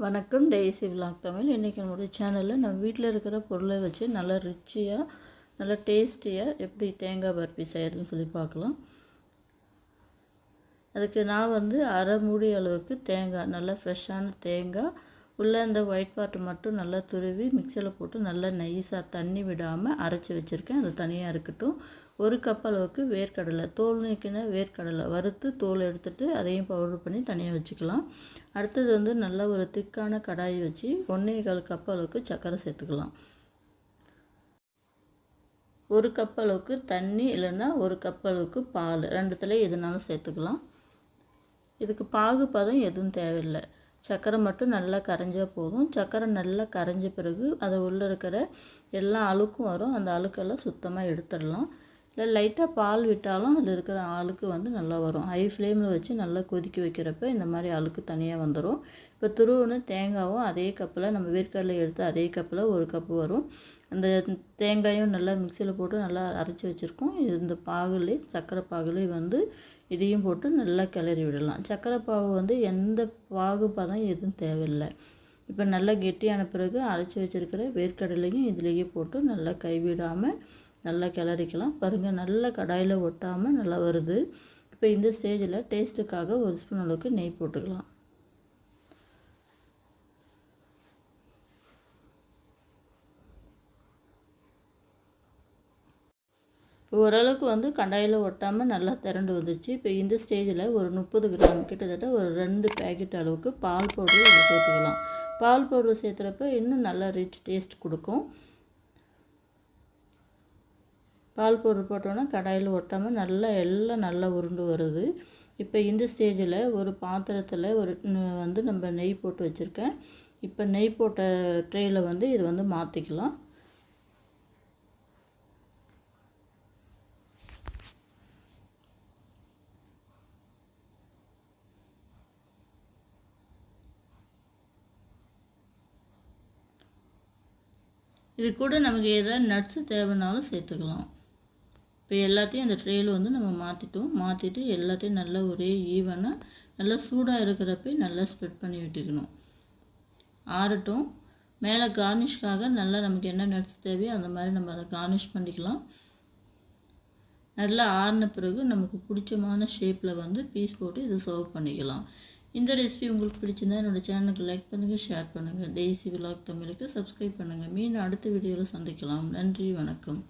வணக்கம். Daisy vlog Tamil. இன்றைக்கி நம்மளுடைய சேனலில் நம்ம வீட்டில் இருக்கிற பொருளை வச்சு நல்லா ரிச்சியாக நல்லா டேஸ்டியாக எப்படி தேங்காய் பர்பி செய்யறதுன்னு சொல்லி பார்க்கலாம். அதுக்கு நான் வந்து அரை மூடி அளவுக்கு தேங்காய் நல்லா ஃப்ரெஷ்ஷான தேங்காய். உள்ளே அந்த ஒயிட் பாட்டு மட்டும் நல்லா துருவி மிக்சியில் போட்டு நல்லா நைஸாக தண்ணி விடாமல் அரைச்சி வச்சுருக்கேன். அது தனியாக இருக்கட்டும். ஒரு கப் அளவுக்கு வேர்க்கடலை. தோல் நீக்கின வேர்க்கடலை வறுத்து தோல் எடுத்துட்டு அதையும் பவுடர் பண்ணி தனியாக வச்சுக்கலாம். அடுத்தது வந்து நல்லா ஒரு திக்கான கடாயை வச்சு ஒன்றே கால் கப் அளவுக்கு சர்க்கரை சேர்த்துக்கலாம். ஒரு கப் அளவுக்கு தண்ணி இல்லைன்னா ஒரு கப் அளவுக்கு பால் ரெண்டுத்துல எதுனாலும் சேர்த்துக்கலாம். இதுக்கு பாகு பதம் எதுவும் தேவையில்லை. சர்க்கரை மட்டும் நல்லா கரைஞ்சால் போதும். சர்க்கரை நல்லா கரைஞ்ச பிறகு அதை உள்ளே இருக்கிற எல்லா அழுக்கும் வரும். அந்த அழுக்கெல்லாம் சுத்தமாக எடுத்துடலாம். இல்லை லைட்டாக பால் விட்டாலும் அதில் இருக்கிற அழுக்கு வந்து நல்லா வரும். ஹை ஃப்ளேமில் வச்சு நல்லா கொதிக்க வைக்கிறப்ப இந்த மாதிரி அழுக்கு தனியாக வந்துடும் இப்போ துருவுன்னு தேங்காவும் அதே கப்பில் நம்ம வேர்க்கடலை எடுத்து அதே கப்பில் ஒரு கப்பு வரும். அந்த தேங்காயும் நல்லா மிக்சியில் போட்டு நல்லா அரைச்சி வச்சுருக்கோம். இந்த பாகுலே சர்க்கரை பாகுலே வந்து இதையும் போட்டு நல்லா கிளறி விடலாம். சர்க்கரை பாகு வந்து எந்த பாகு பதம் எதுவும் தேவையில்லை. இப்போ நல்லா கெட்டியான பிறகு அரைச்சி வச்சுருக்கிற வேர்க்கடலையும் இதுலேயே போட்டு நல்லா கைவிடாமல் நல்லா கிளறிக்கலாம். பாருங்கள் நல்லா கடாயில் ஒட்டாமல் நல்லா வருது. இப்போ இந்த ஸ்டேஜில் டேஸ்ட்டுக்காக ஒரு ஸ்பூன் அளவுக்கு நெய் போட்டுக்கலாம். இப்போ ஓரளவுக்கு வந்து கண்டாயில் ஒட்டாமல் நல்லா திரண்டு வந்துருச்சு. இப்போ இந்த ஸ்டேஜில் ஒரு முப்பது கிராம் கிட்டத்தட்ட ஒரு ரெண்டு பேக்கெட் அளவுக்கு பால் பவுடர் சேர்த்துக்கலாம். பால் பவுடர் சேர்த்துறப்ப இன்னும் நல்லா ரிச் டேஸ்ட் கொடுக்கும். பால் பவுடர் போட்டோன்னா கடாயில் ஒட்டாமல் நல்லா எல்லாம் நல்லா உருண்டு வருது. இப்போ இந்த ஸ்டேஜில் ஒரு பாத்திரத்தில் ஒரு வந்து நம்ம நெய் போட்டு வச்சுருக்கேன். இப்போ நெய் போட்ட ட்ரேயில் வந்து இது வந்து மாற்றிக்கலாம் இது கூட நமக்கு ஏதாவது நட்ஸு தேவைனாலும் சேர்த்துக்கலாம். இப்போ எல்லாத்தையும் அந்த ட்ரேயில் வந்து நம்ம மாற்றிட்டோம் மாற்றிட்டு எல்லாத்தையும் நல்லா ஒரே ஈவனாக நல்லா சூடாக இருக்கிறப்ப நல்லா ஸ்ப்ரெட் பண்ணி விட்டுக்கணும். ஆறட்டும். மேலே கார்னிஷ்காக நல்லா நமக்கு என்ன நட்ஸ் தேவையோ அந்த மாதிரி நம்ம அதை கார்னிஷ் பண்ணிக்கலாம். நல்லா ஆறின பிறகு நமக்கு பிடிச்சமான ஷேப்பில் வந்து பீஸ் போட்டு இதை சர்வ் பண்ணிக்கலாம். இந்த ரெசிபி உங்களுக்கு பிடிச்சிருந்தா என்னோடய சேனலுக்கு லைக் பண்ணுங்கள் ஷேர் பண்ணுங்கள் டெய்ஸி விலாக் தமிழுக்கு சப்ஸ்கிரைப் பண்ணுங்கள் மீண்டும் அடுத்த வீடியோவில் சந்திக்கலாம். நன்றி வணக்கம்.